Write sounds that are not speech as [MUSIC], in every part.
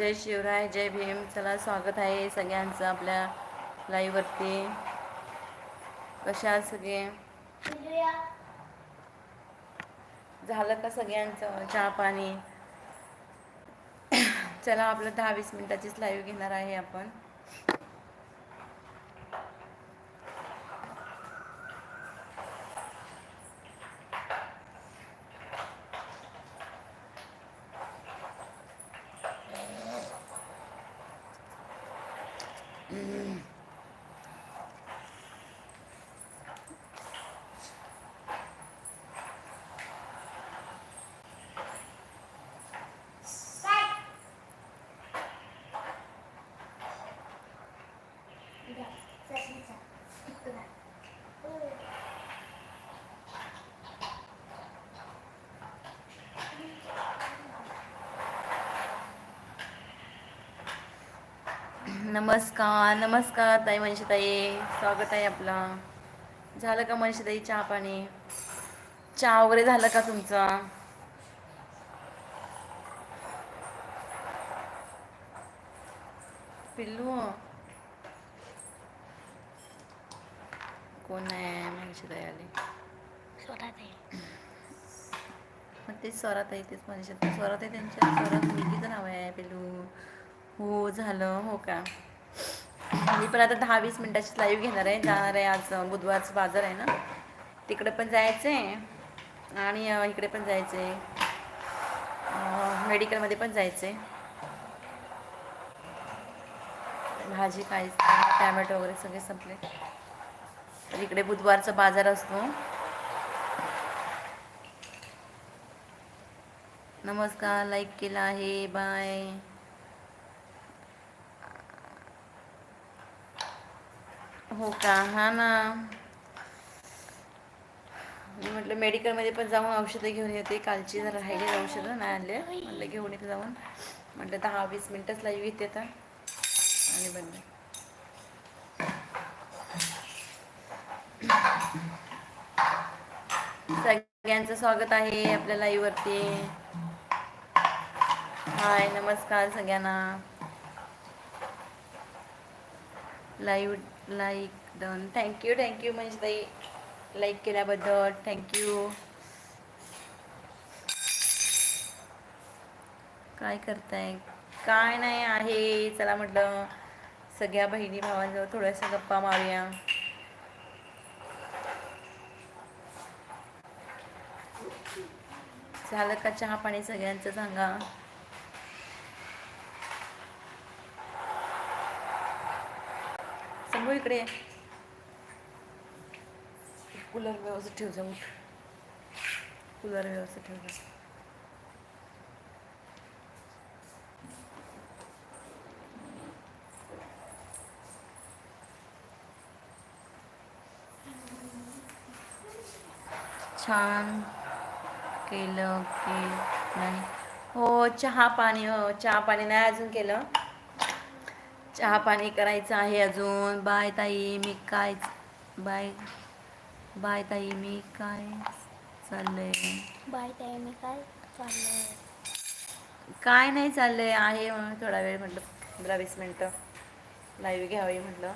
जय शिवराय जय भीम. चला स्वागत आहे सगळ्यांचं आपल्या लाईव्हवरती कशा सगळे? झालं का सगळ्यांचं चहा पाणी? चला आपलं दहा वीस मिनिटाचीच लाईव्ह घेणार आहे आपण. Mm-hmm. नमस्कार नमस्कार ताई मनशीताई. स्वागत आहे आपलं. झालं का मनशीताई चहा पाणी? चहा वगैरे झालं का तुमचं? पिल्लू. कोण आहे? मनशीताई आली. मग ते स्वरात आहे तेच मनशी स्वरात आहे त्यांच्या स्वरात मुलगीचं नाव आहे पिल्लू. हो झालं हो का? मी पण आता दहा वीस मिनटाची लाईव्ह घेणार आहे. जाणार आहे आज बुधवारचं बाजार आहे ना? तिकडे पण जायचं आहे आणि इकडे पण जायचं आहे मेडिकलमध्ये पण जायचं आहे भाजी काहीच टॅमॅटो वगैरे सगळे संपले. इकडे बुधवारचा बाजार असतो. नमस्कार लाईक केला आहे. बाय हो का? हा ना. मी म्हटलं मेडिकलमध्ये पण जाऊन औषधं घेऊन येते. कालची जर राहिली औषधं नाही आणले म्हटलं घेऊन येते जाऊन. म्हटलं दहा वीस मिनटच लाईव्ह येते तर. आणि बंद. सगळ्यांचं स्वागत आहे आपल्या लाईव्हवरती हाय नमस्कार सगळ्यांना. Live like done thank you thank you म्हणजे ताई लाईक केल्याबद्दल थँक्यू काय करताय काय नाही आहे चला म्हटलं सगळ्या बहिणी भावांजवळ थोड्याशा गप्पा मारूया झालं का चहा पाणी सगळ्यांचं सांगा सांगू इकडे. कूलर व्यवस्थित ठेव जाऊ कूलर व्यवस्थित ठेव जा. छान. केलं की नाही. हो चहा पाणी हो चहा पाणी नाही अजून केलं. चहा पाणी करायचं आहे अजून. बाय ताई मी काय बाय बाय ताई मी काय चाललंय? बाय ताई मी काय चाललंय? काय नाही चाललंय आहे म्हणून थोडा वेळ म्हटलं पंधरा वीस मिनटं. लाईव्ह घ्यावी म्हटलं.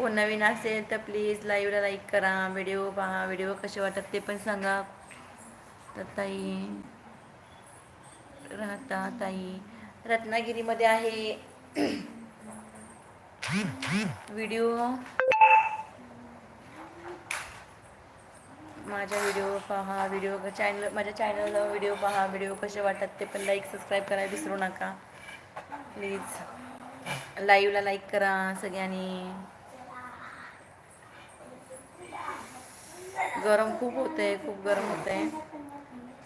कोण नवीन असेल तर प्लीज लाईव्हला लाईक करा. व्हिडिओ पहा. व्हिडिओ कसे वाटत ते पण सांगा. तर ताई राहता ताई. रत्नागिरीमध्ये आहे. व्हिडिओ माझा व्हिडिओ पहा. व्हिडिओ चॅनल माझ्या चॅनलला व्हिडिओ पहा. व्हिडिओ कसे वाटतात ते पण लाईक सबस्क्राईब करायला विसरू नका. प्लीज लाईव्हला लाईक करा सगळ्यांनी. गरम खूप होतं आहे खूप गरम होतं आहे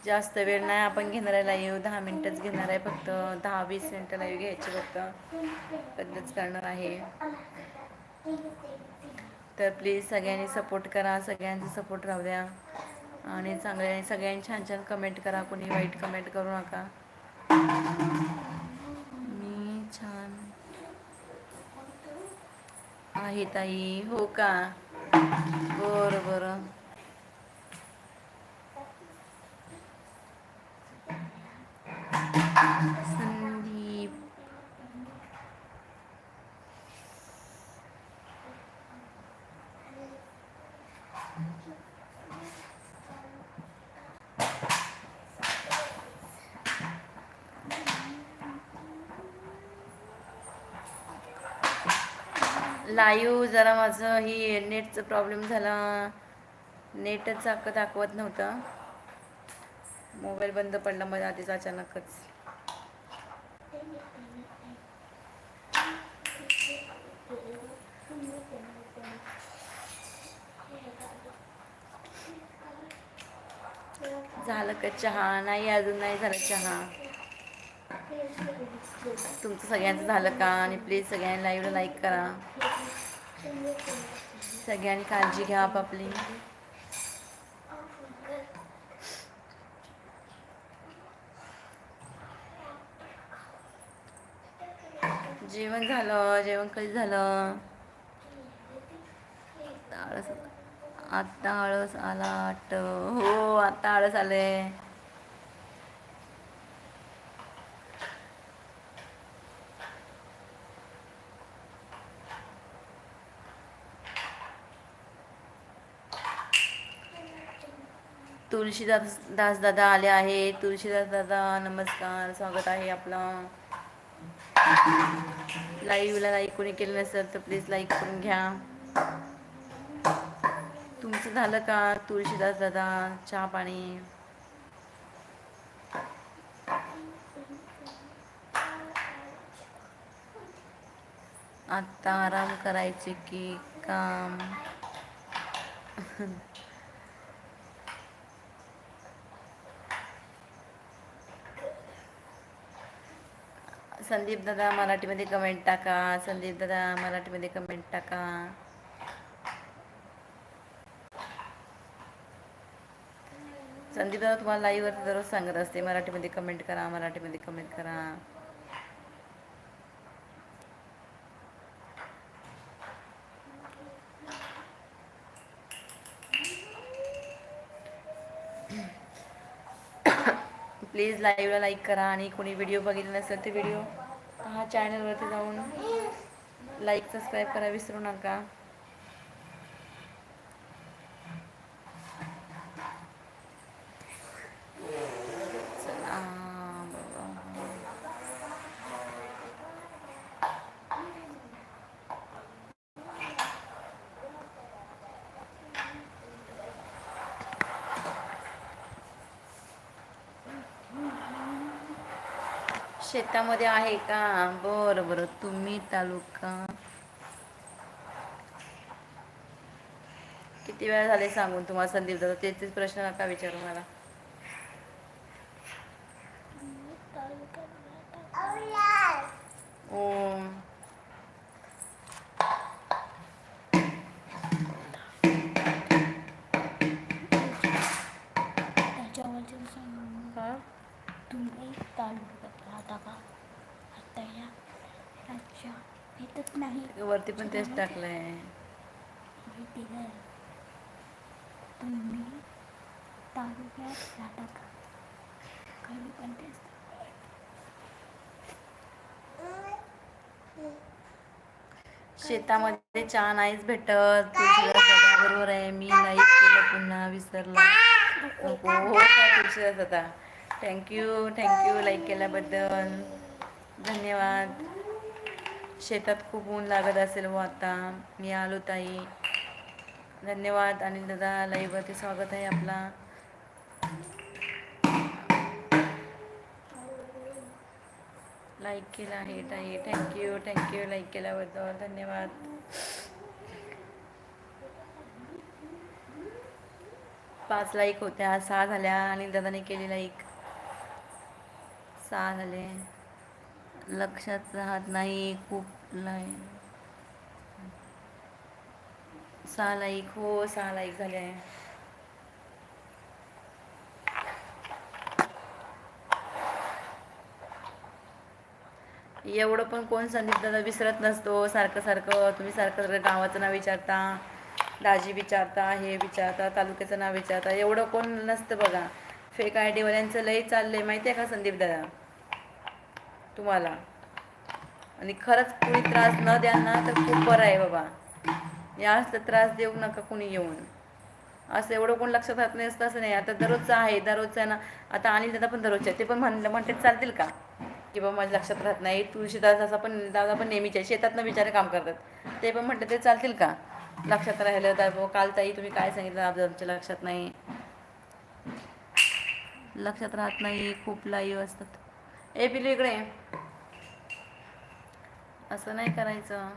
जास्त वेळ नाही आपण घेणार आहे लाईव्ह दहा मिनटंच घेणार आहे फक्त. दहा वीस मिनटं लाईव्ह घ्यायची फक्त. बंदच करणार आहे. तर प्लीज सगळ्यांनी सपोर्ट करा सगळ्यांचा सपोर्ट राहू द्या. आणि चांगल्या सगळ्यांनी छान छान कमेंट करा कोणी वाईट कमेंट करू नका. मी छान आहे ताई हो का? बरं बरं. लाईव्ह जरा माझं ही नेटचं प्रॉब्लेम झाला. नेटच अख्खं दाखवत नव्हतं. मोबाईल बंद पडला मला आधीच अचानकच. झालं का चहा? नाही अजून नाही झालं चहा. तुमचं सगळ्यांचं झालं का? आणि प्लीज सगळ्यांनी लाईव्हला लाईक करा. सगळ्यांनी काळजी घ्या आपापली. जेवण झालं जेवण कधी झालं? आळस आता आळस आला वाटत हो आता आळस आले तुळशीदास दास दादा आले आहे. तुळशीदास दादा नमस्कार. स्वागत आहे आपलं. लाईव्हला लाईक कोणी केलं नसेल तर प्लीज लाईक करून घ्या. तुमचं झालं का तुळशीदास दादा? चहा पाणी? आत्ता आराम करायचे की काम. [LAUGHS] संदीप दादा मराठीमध्ये कमेंट टाका. संदीप दादा मराठीमध्ये कमेंट टाका. संदीप दादा तुम्हाला लाईव्हवर दररोज सांगत असते. मराठीमध्ये कमेंट करा मराठीमध्ये कमेंट करा. प्लीज लाईव्हला लाईक करा आणि कोणी व्हिडिओ बघितला नसेल ते व्हिडिओ हा चॅनलवरती जाऊन लाईक सबस्क्राईब करा विसरू नका. शेतामध्ये आहे का? बरं बरं. तुम्ही तालुका. किती वेळा झाले सांगून तुम्हाला संदीप दादा? तेच तेच प्रश्न नका विचारू मला. तुम्ही तालुक्यात का आता या अच्छा येतच नाही. वरती पण तेच टाकलंय. आहे तुम्ही तालुक्यात राहता का? खाली पण तेच. शेतामध्ये चहा नाहीच भेटत. बरोबर आहे. मी लाईक केलं पुन्हा विसरला. नको हो का तुळशीदास दादा थँक्यू थँक्यू लाईक केल्याबद्दल. धन्यवाद. शेतात खूप ऊन लागत असेल व आता. मी आलो ताई. धन्यवाद. अनिल दादा लाईव्हवरती स्वागत आहे आपला. लाईक केला आहे ताई. थँक्यू थँक्यू लाईक केल्याबद्दल. धन्यवाद. पाच लाईक होत्या सहा झाल्या आणि दादाने केली लाईक सहा झाले लक्षात राहत नाही खूप लाईक सहा लाईक हो सहा लाईक झाले आहे. एवढं पण कोण संदीप दादा विसरत नसतो. सारखं सारखं तुम्ही सारखं सारखं गावाचं नाव विचारता दाजी विचारता हे विचारता तालुक्याचं नाव विचारता एवढं कोण नसतं बघा. फेक आय डीवाल्यांचं लई चाललंय माहिती आहे का संदीप दादा तुम्हाला. आणि खरंच कुणी त्रास न द्या ना तर खूप बरं आहे बाबा. या असलं त्रास देऊ नका कुणी येऊन. असं एवढं कोण लक्षात राहत नाही असतं असं नाही. आता दररोजचं आहे दररोजचं आहे ना. आता अनिल दादा पण दररोजचे आहे ते पण म्हणलं म्हणते चालतील का? की बाबा माझ्या लक्षात राहत नाही. तुळशीदास पण दादा पण नेहमीचे शेतातनं बिचारे काम करतात. ते पण म्हणते ते चालतील का? लक्षात राहिलं तर काल ताई तुम्ही काय सांगितलं? आमच्या लक्षात नाही. लक्षात राहत नाही. खूप लाईव्ह असतात. ए पिलू इकडे असं नाही करायचं.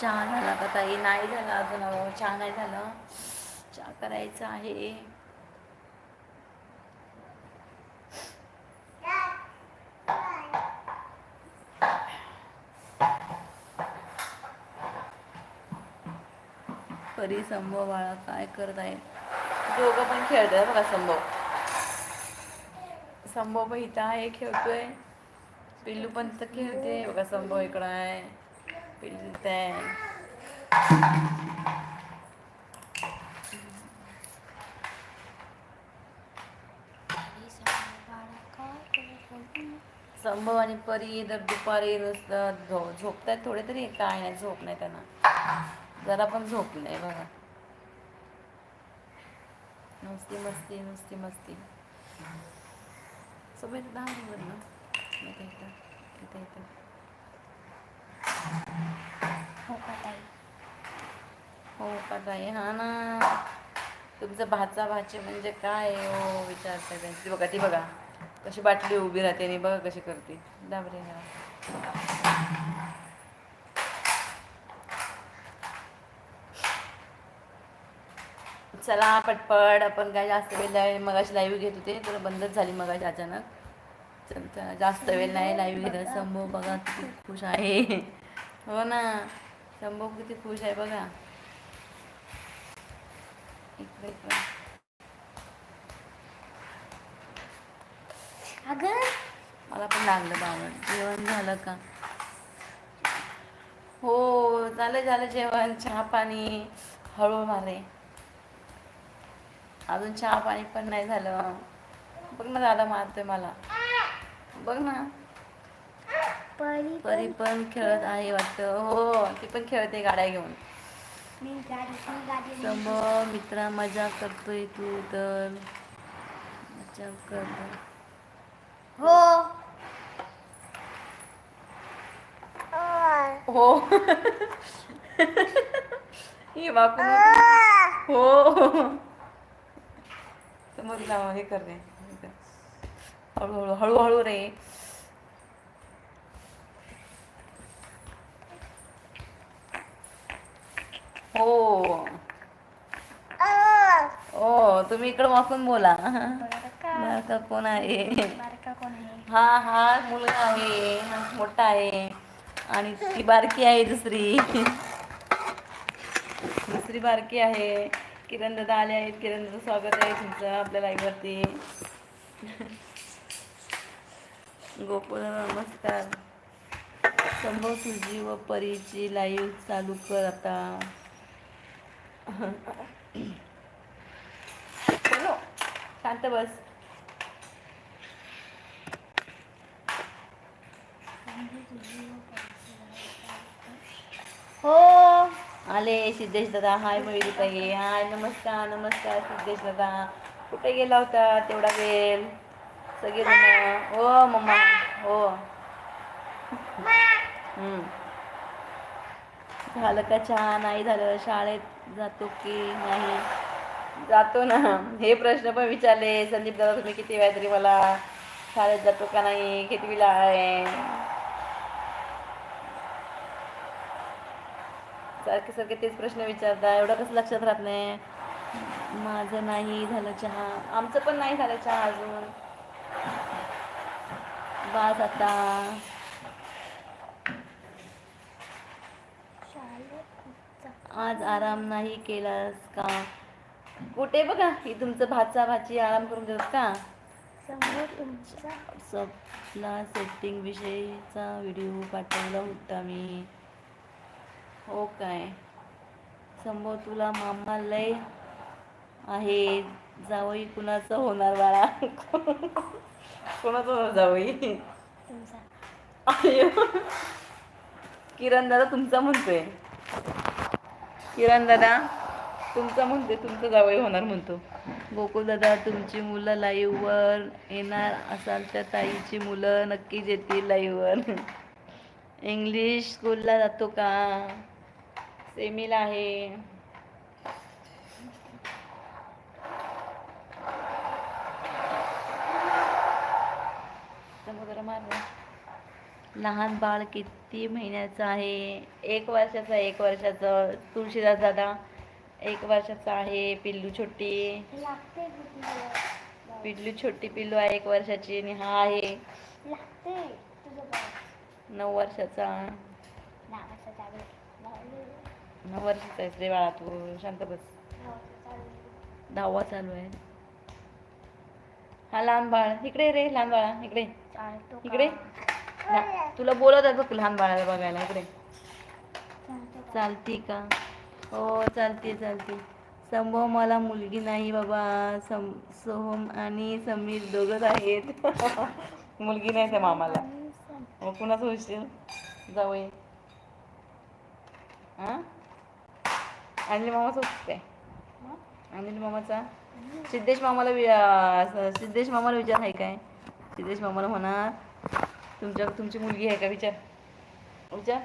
चहा झाला का ताई? नाही झाला अजून अहो, चहा नाही झालं. चहा करायचं आहे. परी संभव बाळा काय करत आहे दोघं पण खेळतोय बघा संभव. संभव इथं आहे खेळतोय. पिल्लू पण तर खेळते बघा संभव इकडं आहे. पिल्लू इथं आहे संभव आणि परी दर दुपारी नुसतं झो झोपतायत थोडे तरी काय नाही झोप नाही त्यांना. जरा पण झोप नाही बघा. नुसती मस्ती नुसती मस्ती. सोबत दहा दिवस ना? इथं इथं इथं इथं. हो का ताई? हो का ताई? हा ना. तुमचं भाचा भाची म्हणजे काय हो विचारते त्यांची बघा ती बघा. कशी बाटली उभी राहते आणि बघा कशी करते. दाबरे हा चला पटपट. आपण काय जास्त वेळ लाईव्ह मगाशी लाईव्ह घेत होते. तर बंदच झाली मग अचानक. चल, जास्त वेळ नाही. लाईव्ह घेत संभव बघा किती खुश आहे. हो ना. संभव किती खुश आहे बघा. इकडे इकडे. अगं. मला पण लागलं बावड जेवण झालं का? हो झालं झालं जेवण. चहा पाणी हळू मारे अजून चहा पाणी पण नाही झालं. बघ ना दादा मारतोय मला. बघ ना. परी परी पण खेळत आहे वाटतं. हो ती पण खेळते गाड्या घेऊन. मी गाडी मी गाडी समोर मित्रा मजा करतोय तू तर. मजा करतो हो. हो. [LAUGHS] हे बापू हो. हे कर रे. हे कर. हळूहळू हळूहळू रे. हो हो तुम्ही इकडं वाकून बोला. बारका कोण आहे? हा हा मुलगा आहे. मोठा आहे. आणि ती बारकी आहे दुसरी. दुसरी बारकी आहे. किरण दादा आले आहेत. किरण दादा स्वागत आहे तुमचं आपल्या लाईफवरती गोकुळ नमस्कार. संभव तुझी व परीची लाईव्ह चालू कर आता. बोलो शांत बस. हो आले सिद्धेश दादा. हाय मयुरी ताई. हाय नमस्कार नमस्कार सिद्धेश दादा. कुठे गेला होता तेवढा वेळ? सगळे जण. हो मम्मा. हो. हम्म. झालं का चहा? नाही झालं. शाळेत जातो की नाही? जातो ना. हे प्रश्न पण विचारले संदीप दादा तुम्ही किती वेळा तरी मला शाळेत जातो का नाही? कितवीला आहे? सारखे सारखे तेच प्रश्न विचारता. एवढं कसं लक्षात राहत नाही? माझं नाही झालं चहा. आमचं पण नाही झालं चहा अजून. बास आता शाळेत आज आराम नाही केलास का? कुठे बघा ही तुमचं भाचा भाची आराम करून देतात का? समोर तुमचा व्हॉट्सअपला सेटिंग विषयीचा व्हिडिओ पाठवला होता मी. हो काय? संभव तुला मामा लय आहे. जावई कुणाचं होणार बाळा? कोणाचं होणार जावई. किरण दादा तुमचा म्हणतोय. किरण दादा तुमचा म्हणते तुमचं जावई होणार म्हणतो. गोकुळ दादा तुमची मुलं लाईव्हवर येणार असाल तर ताईची मुलं नक्कीच येतील लाईव्हवर. इंग्लिश स्कूलला जातो का? सेमीला आहे. मार लहान बाळ किती महिन्याचं आहे? एक वर्षाचं एक वर्षाचं. तुळशीदास दादा एक वर्षाचा आहे. पिल्लू छोटी. पिल्लू छोटी पिल्लू आहे एक वर्षाची आणि हा आहे. नऊ वर्षाचा. नऊ वर्षाचा आहे रे बाळा तू. शांत बस. दहावा चालू आहे. हा लहान बाळ. इकडे रे लहान बाळा. इकडे? इकडे. तुला बोलत आहे बघ लहान बाळाला बघायला इकडे. चालतो का? हो चालते चालते. संभव मला मुलगी नाही बाबा. सम सोहम आणि समीर दोघंच आहेत. [LAUGHS] मुलगी नाही त्या मामाला. मग कुणाचं होशील? जावई हां अनिल मामाचं होतं काय? अनिल मामाचा? सिद्धेश मामाला सिद्धेश मामाला विचार आहे काय? सिद्धेश मामाला म्हणा तुमच्या तुमची मुलगी आहे का विचार. विचार.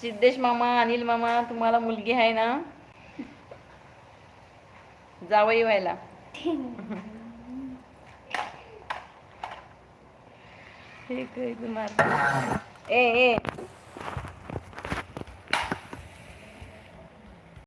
सिद्धेश मामा अनिल मामा तुम्हाला मुलगी आहे ना? जावई व्हायला [LAUGHS] हे काय तुम्हाला ए ए.